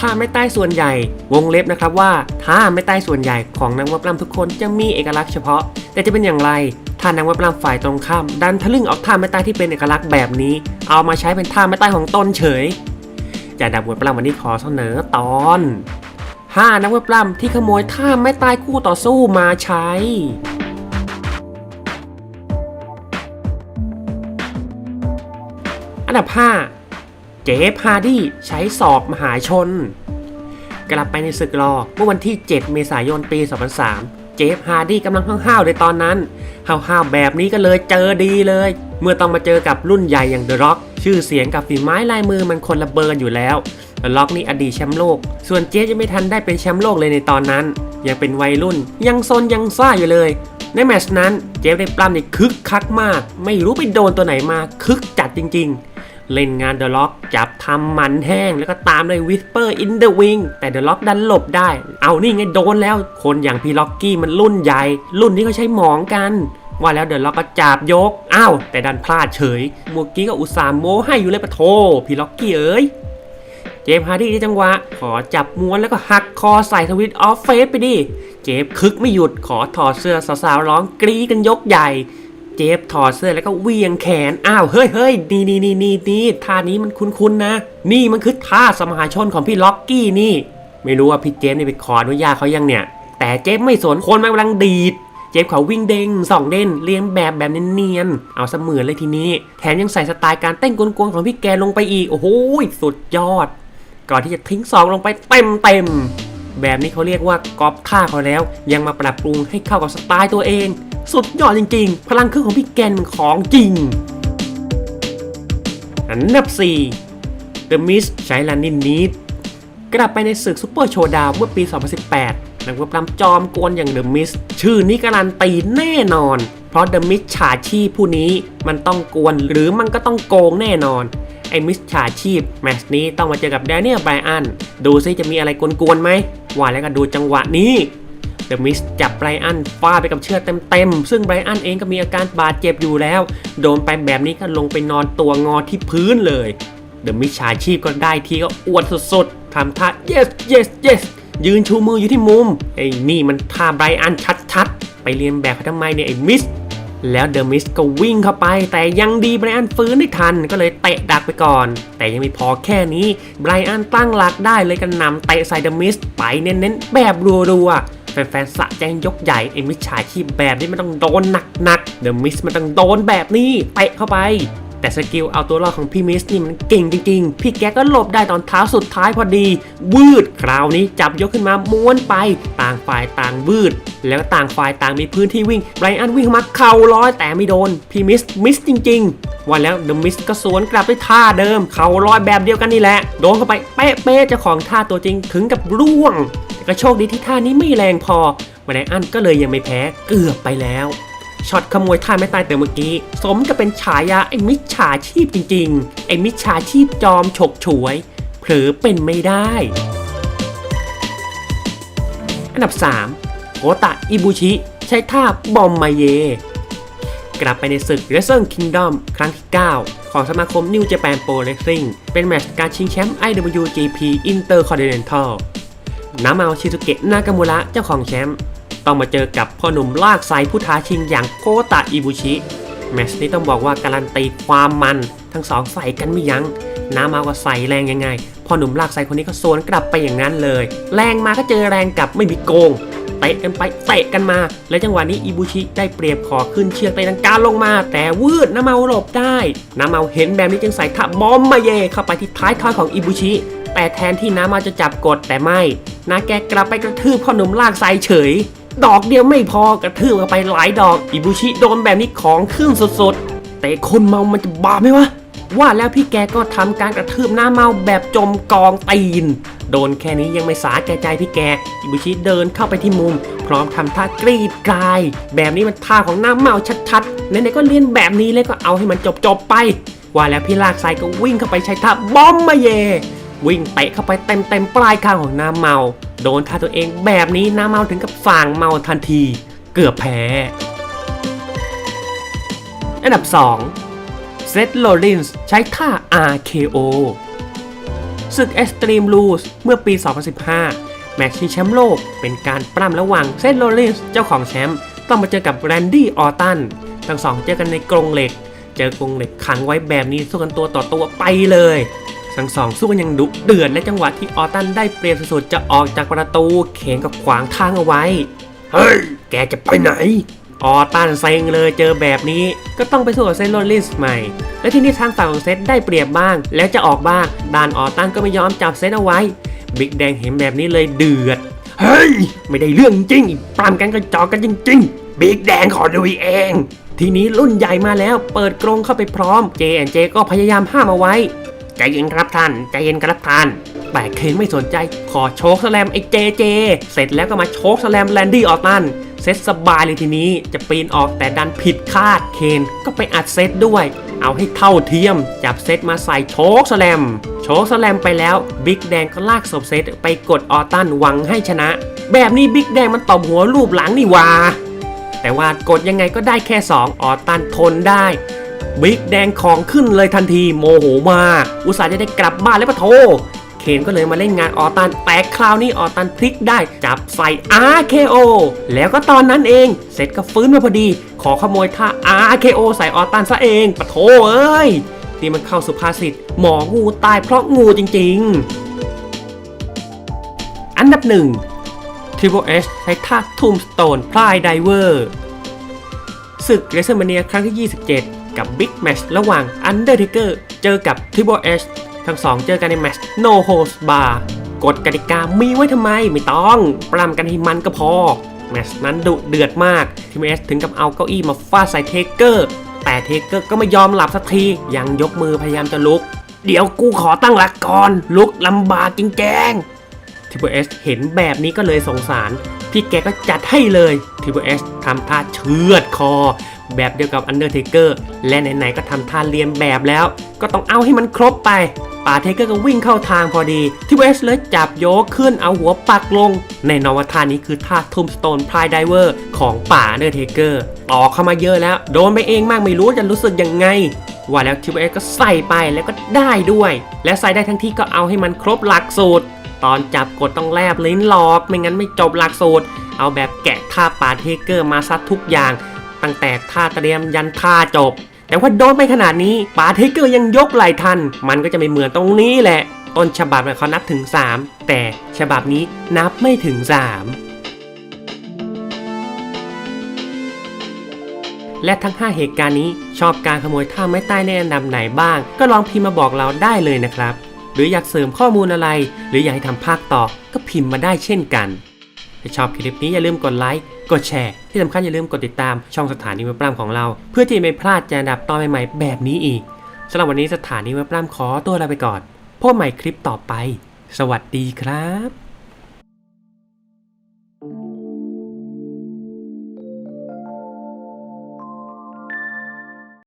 ท่าไม่ใต้ส่วนใหญ่ วงเล็บนะครับว่าท่าไม่ใต้ส่วนใหญ่ของนักวยปล้ำทุกคนจะมีเอกลักษณ์เฉพาะ แต่จะเป็นอย่างไรถ้านักวยปล้ำฝ่ายตรงข้าม ดันทะลึ่งเอาท่าไม่ใต้ที่เป็นเอกลักษณ์แบบนี้ เอามาใช้เป็นท่าไม่ใต้ของตนเฉยจากดับวยปล้ำวันนี้ขอเสนอตอนห้านักวยปล้ำที่ขโมยท่าไม่ใต้คู่ต่อสู้มาใช้อันดับ 5 เจฟฮาร์ดี้ใช้สอบมหาชน กลับไปในศึกรอเมื่อวันที่ 7 เมษายนปี 2003 เจฟฮาร์ดี้กำลังห้าวๆในตอนนั้นห้าวๆแบบนี้ก็เลยเจอดีเลย เมื่อต้องมาเจอกับรุ่นใหญ่อย่างเดอะร็อกชื่อเสียงกับฝีไม้ลายมือมันคนละเบอร์อยู่แล้วเดอะร็อกนี่อดีตแชมป์โลก ส่วนเจฟยังไม่ทันได้เป็นแชมป์โลกเลยในตอนนั้น ยังเป็นวัยรุ่น ยังซนยังซ่าอยู่เลยในแมชนั้นเจฟได้ปล้ำในคึกคักมาก ไม่รู้ไปโดนตัวไหนมาคึกจัดจริง ๆ เล่นงานเดอะล็อกจับทำมันแห้ง แล้วก็ตามด้วยวิสเปอร์อินเดอะวิงแต่เดอะล็อกดันหลบได้ เอานี่ไงโดนแล้ว คนอย่างพี่ล็อกกี้มันรุ่นใหญ่ รุ่นนี้เขาใช้หมองกันว่าแล้วเดอะล็อกก็จับยก อ้าว แต่ดันพลาดเฉยมื่อกี้ก็อุตส่าห์โม้ให้อยู่เลยปะโท พี่ล็อกกี้เอ้ยเจฟฮาร์ดี้ได้จังหวะ ขอจับม้วนแล้วก็หักคอใส่ทวิตออฟเฟสไปดิ เจฟคึกไม่หยุด ขอถอดเสื้อสาวๆร้องกรี๊ดกันยกใหญ่ เจฟถอดเสื้อแล้วก็เวียงแขน อ้าวเฮ้ยเฮ้ยนี่นี่นี่นี่นี่ท่านี้มันคุ้นๆนะ นี่มันคือท่าสมหาชนของพี่ล็อกกี้นี่ ไม่รู้ว่าพี่เจฟนี่ไปขออนุญาตเขายังเนี่ย แต่เจฟไม่สนคนมันกำลังดีดเจฟเขาวิ่งเด้งสองเด้นเรียงแบบแบบเนียนๆเอาเสมือนเลยทีนี้ แถมยังใส่สไตล์การเต้นกวนๆของพี่แกลงไปอีก โอ้โหสุดยอด ก่อนที่จะทิ้งซองลงไปเต็มเต็มๆแบบนี้เขาเรียกว่ากอบท่าเขาแล้ว ยังมาปรับปรุงให้เข้ากับสไตล์ตัวเอง สุดยอดจริงๆ พลังเครื่องของพี่แกนของจริง อันดับ 4 The Mist ใช้ลานินนิดกลับไปในศึกซูเปอร์โชว์ดาวเมื่อปี 2018 นักเว็บลำจอมกวนอย่าง The Mist ชื่อนี้การันตีแน่นอน เพราะ The Mist ฉาชีพผู้นี้มันต้องกวนหรือมันก็ต้องโกงแน่นอน ไอ้มิสฉาชีพ แมชนี้ต้องมาเจอกับแดเนียลไบรอัน ดูซิจะมีอะไรกวนๆไหมว่าแล้วก็ดูจังหวะนี้ เดอะมิสจับไบรอันฟาดไปกับเชือกเต็มๆ ซึ่งไบรอันเองก็มีอาการบาดเจ็บอยู่แล้ว โดนไปแบบนี้ก็ลงไปนอนตัวงอที่พื้นเลย เดอะมิชาชีพก็ได้ทีก็อวดสุดๆทำท่า yes yes yes ยืนชูมืออยู่ที่มุม ไอ้นี่มันท่าไบรอันชัดๆ ไปเรียนแบบเขาทำไมเนี่ยไอ้มิสแล้วเดอะมิสก็วิ่งเข้าไป แต่ยังดีไบรอันฟื้นได้ทันก็เลยเตะดักไปก่อน แต่ยังไม่พอแค่นี้ไบรอันตั้งหลักได้เลยกันนำเตะใส่เดอะมิสไปเน้นๆ แบบรัวๆ แฟนๆสะแจ้งยกใหญ่ไอ้มิจฉาชีพแบบนี้มันต้องโดนหนักๆเดอะมิสมันต้องโดนแบบนี้เตะเข้าไป แต่สกิลเอาตัวรอดของพี่มิสนี่มันเก่งจริงๆ พี่แกก็หลบได้ตอนเท้าสุดท้ายพอดี วืดคราวนี้จับยกขึ้นมาม้วนไป ต่างฝ่ายต่างวืด แล้วต่างฝ่ายต่างมีพื้นที่วิ่งไบรอันวิ่งเข้ามาเข่าร้อยแต่ไม่โดน พี่มิสมิสจริง ๆ วันแล้วเดอะมิสก็สวนกลับด้วยท่าเดิม เข่าร้อยแบบเดียวกันนี่แหละ โดนเข้าไปเป๊ะๆเจ้าของท่าตัวจริงถึงกับร่วง แต่ก็โชคดีที่ท่านี้ไม่แรงพอไรอันก็เลยยังไม่แพ้เกือบไปแล้ว ช็อตขโมยท่าไม่ตายแต่เมื่อกี้ สมกับเป็นฉายาไอ้มิจฉาชีพจริงๆ ไอ้มิจฉาชีพจอมฉกฉวย เผลอเป็นไม่ได้ อันดับ 3โกตะอิบุชิ ใช้ท่าบอมมาเย กลับไปในศึก Wrestle Kingdom ครั้งที่ 9 ของสมาคม New Japan Pro Wrestling เป็นแมตช์การชิงแชมป์ IWGP Intercontinental นามาชิซุเกะนากามูระเจ้าของแชมป์ ต้องมาเจอกับพ่อหนุ่มลากไซผู้ท้าชิงอย่างโกตะอิบุชิ แมชนี้ต้องบอกว่าการันตีความมัน ทั้งสองใส่กันไม่ยัง้ง น้ำมาว่าใส่แรงยังไง พ่อหนุ่มลากไซคนนี้ก็สวนกลับไปอย่างนั้นเลย แรงมาก็เจอแรงกลับไม่มีโกงเตะกันไปเตะกันมา และจังหวะนี้อิบุชิได้เปรียบขอขึ้นเชือกเตะลังการลงมา แต่วืดน้ำเมาหลบได้น้ำเมาเห็นแบบนี้จึงใส่ท่าบอมมาเยเข้าไปที่ท้ายทอยของอิบุชิแต่แทนที่น้ำเมาจะจับกดแต่ไม่นาแกกลับไปกระทืบพ่อหนุ่มลากไซเฉย ดอกเดียวไม่พอกระทืบเข้าไปหลายดอก อิบุชิโดนแบบนี้ของขึ้นสดๆ แต่คนเมามันจะบาไหมวะ ว่าแล้วพี่แกก็ทำการกระทืบหน้าเมาแบบจมกองตีน โดนแค่นี้ยังไม่สาแก่ใจพี่แก อิบุชิเดินเข้าไปที่มุม พร้อมทำท่ากรีดกราย แบบนี้มันท่าของหน้าเมาชัดๆไหนๆก็เลียนแบบนี้เลยก็เอาให้มันจบๆไป ว่าแล้วพี่ลากไซก็วิ่งเข้าไปใช้ท่าบอมมาเย วิ่งเตะเข้าไปเต็มๆปลายคางของหน้าเมา โดนท่าตัวเองแบบนี้น้าเมาถึงกับส่างเมาทันที เกือบแพ้ อันดับ 2 เซธโลลินส์ใช้ท่า RKO ศึก Extreme Rules เมื่อปี 2015 แมตช์ชิงแชมป์โลกเป็นการปล้ำระหว่างเซนโรลลินส์เจ้าของแชมป์ต้องมาเจอกับแรนดี้ออตันทั้งสองเจอกันในกรงเหล็ก เจอกรงเหล็กขังไว้แบบนี้สู้กันตัวต่อตัวไปเลย ทั้งสองสู้กันอย่างดุเดือดและจังหวะที่ออตันได้เปรียบสุดๆจะออกจากประตูเขนกับขวางทางเอาไว้ เฮ้ย แกจะไปไหน ออตันเซ็งเลยเจอแบบนี้ ก็ต้องไปสู้กับเซนโรลลินส์ใหม่ และที่นี่ทางฝั่งของเซตได้เปรียบบ้าง แล้วจะออกบ้างด้านออตันก็ไม่ยอมจับเซตเอาไว้ บิ๊กแดงเห็นแบบนี้เลยเดือด เฮ้ย ไม่ได้เรื่องจริงปล้ำกันกระจอกกันจริงๆ บิ๊กแดงขอดูเองทีนี้รุ่นใหญ่มาแล้วเปิดกรงเข้าไปพร้อม เจแอนเจก็พยายามห้ามเอาไว้ ใจเย็นครับท่าน ใจเย็นครับท่าน แต่เคนไม่สนใจ ขอโชกสแลมไอ้เจเจ เสร็จแล้วก็มาโชกสแลมแลนดี้ออตัน เซตสบายเลยทีนี้ จะปีนออกแต่ดันผิดคาด เคนก็ไปอัดเซตด้วย เอาให้เท่าเทียม จับเซตมาใส่โชกสแลม โชกสแลมไปแล้ว บิ๊กแดงก็ลากศพเซตไปกดออตันหวังให้ชนะ แบบนี้บิ๊กแดงมันตบหัวรูปหลังนี่ว่าแต่ว่ากดยังไงก็ได้แค่ 2 ออตันทนได้ บิ๊กแดงของขึ้นเลยทันทีโมโหมาก อุตส่าห์จะได้กลับบ้านแล้วปะโท เคนก็เลยมาเล่นงานออตัน แต่คราวนี้ออตันพลิกได้ จับใส่ RKO แล้วก็ตอนนั้นเอง เสร็จก็ฟื้นมาพอดี ขอขโมยท่า RKO ใส่ออตันซะเองปะโทเอ้ย นี่มันเข้าสุภาษิตหมองูตายเพราะงูจริง ๆ อันดับหนึ่ง Triple H ใช้ท่า Tombstone Pride Diver ศึก WrestleMania ครั้งที่ 27 กับ Big Match ระหว่าง Undertaker เจอกับ Triple H ทั้งสองเจอกันในแมช์ No Holds Bar กฎกติกามีไว้ทำไมไม่ต้อง ปรำกันให้มันก็พอ แมชนั้นดุเดือดมาก Triple H ถึงกับเอาเก้าอี้มาฟาดใส่เทเกอร์ แต่เทเกอร์ก็ไม่ยอมหลับสักที ยังยกมือพยายามจะลุก เดี๋ยวกูขอตั้งหลักก่อน ลุกลำบากจริงแกง Triple H เห็นแบบนี้ก็เลยสงสาร พี่แกก็จัดให้เลย Triple H ทำท่าเชือดคอ แบบเดียวกับ Undertaker และไหนๆก็ทำท่าเรียนแบบแล้ว ก็ต้องเอาให้มันครบไปป่าเทเกอร์ก็วิ่งเข้าทางพอดี Triple H เลยจับโยกขึ้นเอาหัวปักลง ในนวัตท่านี้คือท่า Tombstone Pride Diver ของป่า Undertaker ต่อเข้ามาเยอะแล้ว โดนไปเองมากไม่รู้จะรู้สึกยังไง ว่าแล้ว Triple H ก็ใส่ไปแล้วก็ได้ด้วย และใส่ได้ทั้งที่ก็เอาให้มันครบหลักสูตร ตอนจับกดต้องแลบลิ้นหลอก ไม่งั้นไม่จบหลักสูตร เอาแบบแกะท่าป่าเทเกอร์มาซัดทุกอย่าง ตั้งแต่ท่าเตรียมยันท่าจบ แต่ว่าโดนไปขนาดนี้ป่าเทเกอร์ยังยกไหลทัน มันก็จะไม่เหมือนตรงนี้แหละ ต้นฉบับเขานับถึง 3 แต่ฉบับนี้นับไม่ถึง 3และทั้ง 5 เหตุการณ์นี้ชอบการขโมยท่าไม้ใต้ในอันดับไหนบ้าง ก็ลองพิมพ์มาบอกเราได้เลยนะครับ รืออยากเสริมข้อมูลอะไร หรืออยากให้ทำภาคต่อก็พิมพ์มาได้เช่นกัน ถ้าชอบคลิปนี้อย่าลืมกดไลค์กดแชร์ ที่สำคัญอย่าลืมกดติดตามช่องสถานีเว็บปล้ำของเรา เพื่อที่ไม่พลาดจะดับตอนใหม่ๆแบบนี้อีกสำหรับวันนี้สถานีเว็บปล้ำขอตัวลาไปก่อนพบใหม่คลิปต่อไป สวัสดีครับ